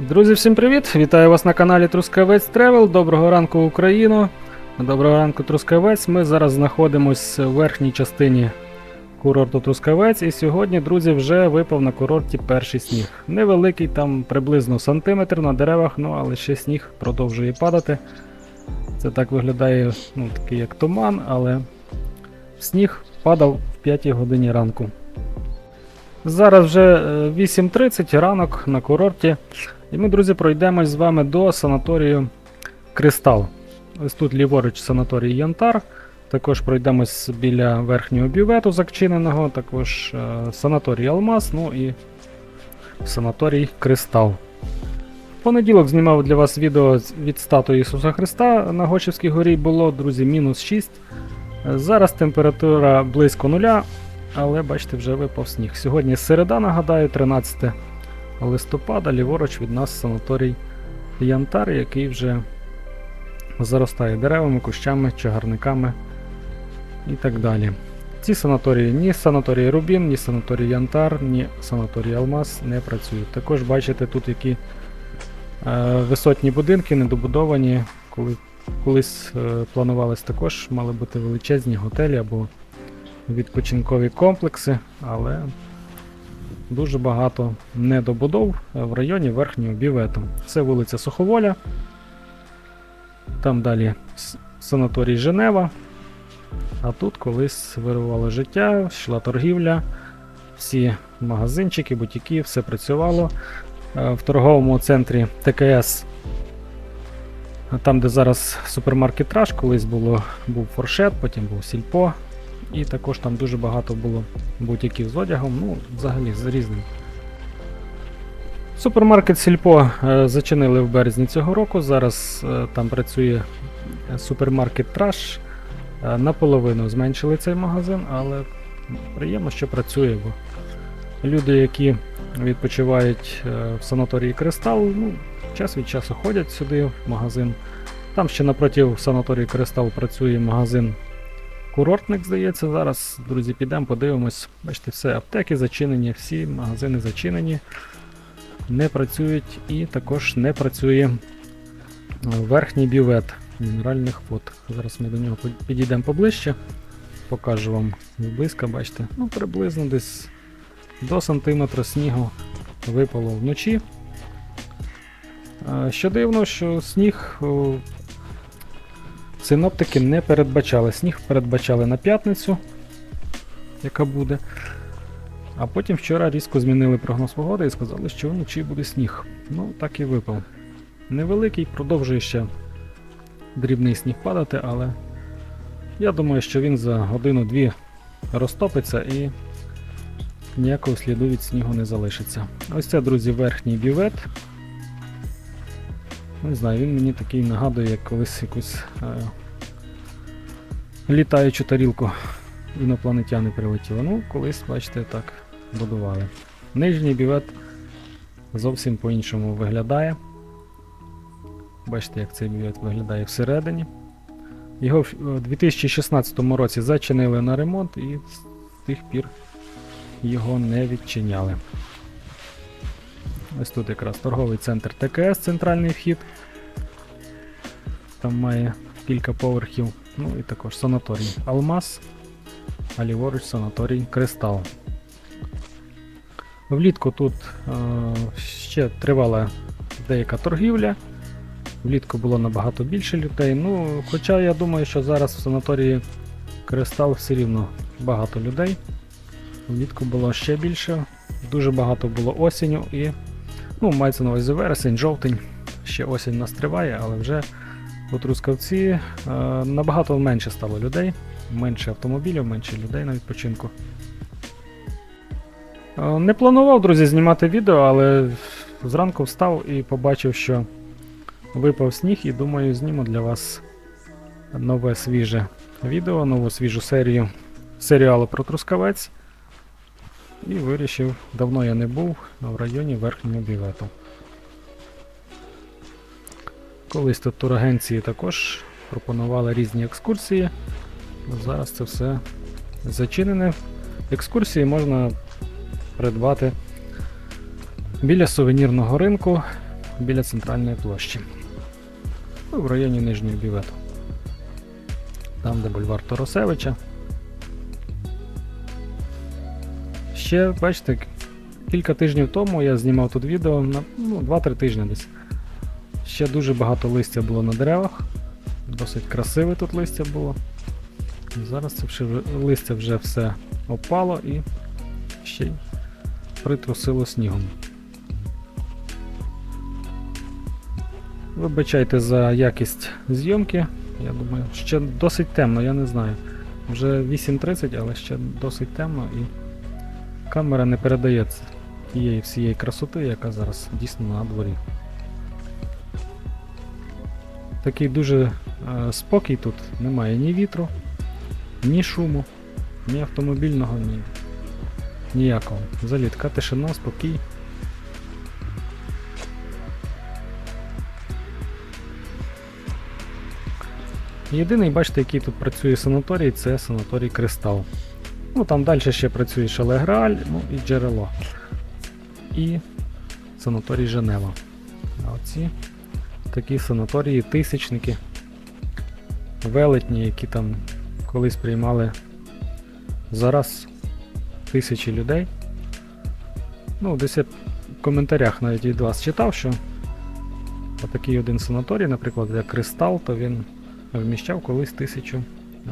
Друзі, всім привіт! Вітаю вас на каналі Трускавець Тревел. Доброго ранку, Україно! Доброго ранку, Трускавець. Ми зараз знаходимося в верхній частині курорту Трускавець. І сьогодні, друзі, вже випав на курорті перший сніг. Невеликий, там приблизно сантиметр на деревах, ну але ще сніг продовжує падати. Це так виглядає, ну, такий як туман, але сніг падав в 5 годині ранку. Зараз вже е, 8.30 ранок на курорті. І ми, друзі, пройдемось з вами до санаторію Кристал. Ось тут ліворуч санаторій Янтар. Також пройдемось біля верхнього бювету зачиненого, також е, санаторій Алмаз, ну і санаторій Кристал. В понеділок знімав для вас відео від статуї Ісуса Христа на Гочівській горі було, друзі, мінус 6. Е, Зараз температура близько нуля, але бачите, вже випав сніг. Сьогодні середа, нагадаю, 13 листопада, ліворуч від нас санаторій Янтар, який вже заростає деревами, кущами, чагарниками і так далі. Ці санаторії, ні санаторій Рубін, ні санаторій Янтар, ні санаторій Алмаз не працюють. Також бачите тут які е, висотні будинки, недобудовані. Коли, колись е, планувались також, мали бути величезні готелі або відпочинкові комплекси, але дуже багато недобудов е, в районі верхнього бювету. Це вулиця Суховоля. Там далі санаторій Женева. А тут колись вирувало життя, йшла торгівля, всі магазинчики, бутіки, все працювало. Е, В торговому центрі ТКС, там, де зараз супермаркет Траш, колись було, був форшет, потім був сільпо. І також там дуже багато було бутіків з одягом, ну, взагалі з різним. Супермаркет Сільпо е, зачинили в березні цього року. Зараз е, там працює е, супермаркет Траш. Наполовину зменшили цей магазин, але приємно, що працює, бо люди, які відпочивають в санаторії Кристал, ну, час від часу ходять сюди в магазин. Там ще напроти санаторії Кристал працює магазин Курортник, здається, зараз, друзі, підемо, подивимось. Бачите, все, аптеки зачинені, всі магазини зачинені, не працюють і також не працює е, верхній бювет мінеральних вод. Зараз ми до нього підійдемо поближче, покажу вам близько, бачите, ну приблизно десь до сантиметра снігу випало вночі. Е, Що дивно, що сніг о, Синоптики не передбачали. Сніг передбачали на п'ятницю, яка буде. А потім вчора різко змінили прогноз погоди і сказали, що вночі буде сніг. Ну, так і випав. Невеликий, продовжує ще дрібний сніг падати, але я думаю, що він за годину-дві розтопиться і ніякого сліду від снігу не залишиться. Ось це, друзі, верхній бювет. Не знаю, він мені такий нагадує, як колись якусь е, літаючу тарілку інопланетяни прилетіли. Ну, колись, бачите, так будували. Нижній бівет зовсім по-іншому виглядає. Бачите, як цей бівет виглядає всередині. Його в е, 2016 році зачинили на ремонт і з тих пір його не відчиняли. Ось тут якраз торговий центр ТКС, центральний вхід. Там має кілька поверхів. Ну і також санаторій Алмаз, а ліворуч санаторій Кристал. Влітку тут е, ще тривала деяка торгівля. Влітку було набагато більше людей. Ну, хоча я думаю, що зараз в санаторії Кристал все рівно багато людей. Влітку було ще більше. Дуже багато було осінню і Ну, мається на увазі вересень, жовтень. Ще осінь нас триває, але вже у Трускавці е, набагато менше стало людей, менше автомобілів, менше людей на відпочинку. Е, не планував, друзі, знімати відео, але зранку встав і побачив, що випав сніг, і думаю, зніму для вас нове свіже відео, нову свіжу серію серіалу про Трускавець. І вирішив, давно я не був в районі верхнього бівету. Колись тут турагенції також пропонували різні екскурсії. Зараз це все зачинене. Екскурсії можна придбати біля сувенірного ринку біля центральної площі. Ну, в районі Нижнього Бівету. Там, де бульвар Торосевича. Ще, бачите, кілька тижнів тому я знімав тут відео, на, ну, 2-3 тижні десь. Ще дуже багато листя було на деревах. Досить красиве тут листя було. Зараз це вже, листя вже все опало і ще й притрусило снігом. Вибачайте за якість зйомки. Я думаю, ще досить темно, я не знаю. Вже 8.30, але ще досить темно і камера не передає тієї всієї красоти, яка зараз дійсно на дворі. Такий дуже е, спокій тут, немає ні вітру, ні шуму, ні автомобільного, ні ніякого. Взагалі така тишина, спокій. Єдиний, бачите, який тут працює санаторій, це санаторій Кристал. Ну там далі ще працює Шалеграль, ну і джерело. І санаторій Женева. А оці такі санаторії, тисячники, велетні, які там колись приймали зараз тисячі людей. Ну, десь я в коментарях навіть від вас читав, що отакий один санаторій, наприклад, як Кристал, то він вміщав колись тисячу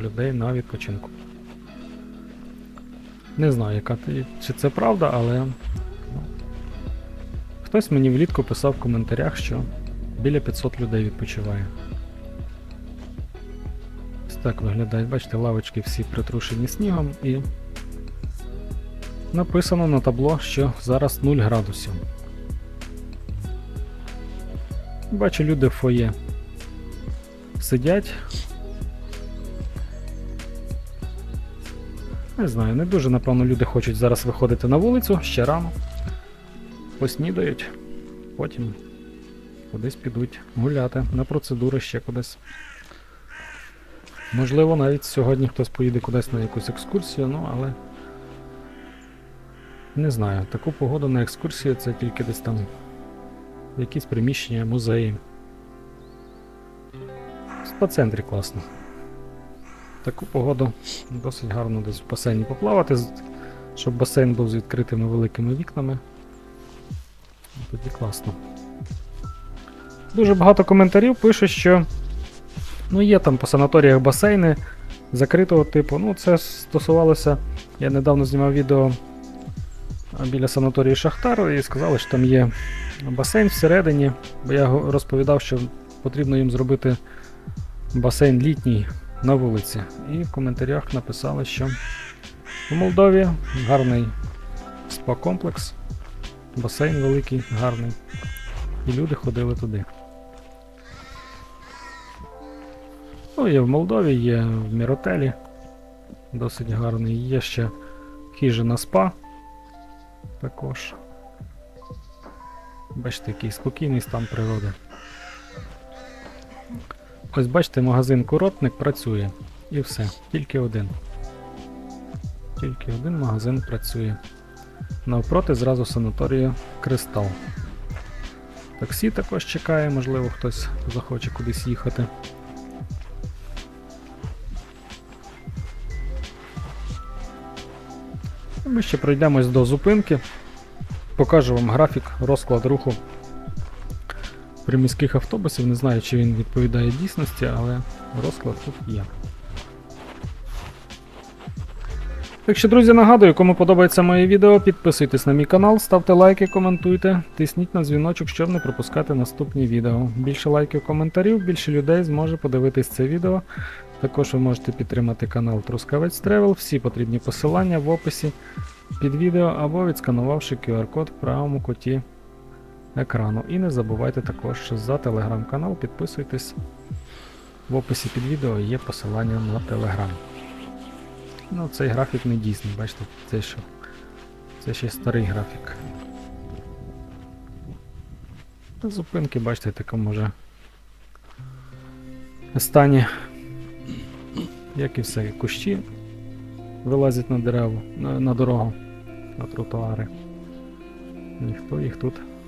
людей на відпочинку. Не знаю, яка ти- чи це правда, але ну, хтось мені влітку писав в коментарях, що біля 500 людей відпочиває. Ось так виглядає, бачите, лавочки всі притрушені снігом і написано на табло, що зараз 0 градусів. Бачу, люди в фоє сидять. Не знаю, не дуже, напевно, люди хочуть зараз виходити на вулицю ще рано. Поснідають, потім кудись підуть гуляти на процедури ще кудись. Можливо, навіть сьогодні хтось поїде кудись на якусь екскурсію, ну але. Не знаю, таку погоду на екскурсію це тільки десь там якісь приміщення, музеї. В спа-центрі класно. Таку погоду досить гарно десь в басейні поплавати, щоб басейн був з відкритими великими вікнами. Тоді класно. Дуже багато коментарів пишуть, що ну, є там по санаторіях басейни закритого типу. Ну, це стосувалося. Я недавно знімав відео біля санаторії Шахтар і сказали, що там є басейн всередині, бо я розповідав, що потрібно їм зробити басейн літній на вулиці. І в коментарях написали, що у Молдові гарний спа-комплекс, басейн великий, гарний. І люди ходили туди. Ну, є в Молдові, є в Міротелі. Досить гарний. Є ще хижина спа. Також. Бачите, який спокійний стан природи. Ось бачите, магазин Курортник працює. І все. Тільки один. Тільки один магазин працює. Навпроти зразу санаторію Кристал. Таксі також чекає, можливо, хтось захоче кудись їхати. Ми ще пройдемось до зупинки. Покажу вам графік, розклад руху приміських автобусів. Не знаю, чи він відповідає дійсності, але розклад тут є. Так що, друзі, нагадую, кому подобається моє відео, підписуйтесь на мій канал, ставте лайки, коментуйте, тисніть на дзвіночок, щоб не пропускати наступні відео. Більше лайків, коментарів, більше людей зможе подивитись це відео. Також ви можете підтримати канал Трускавець Тревел. Всі потрібні посилання в описі під відео або відсканувавши QR-код в правому куті екрану. І не забувайте також за телеграм-канал, підписуйтесь. В описі під відео є посилання на телеграм. Ну, цей графік не дійсний, бачите, це що. Це ще старий графік. Та Зупинки, бачите, в такому вже стані. Як і все, кущі вилазять на дереву, на, на дорогу, на тротуари. Ніхто їх тут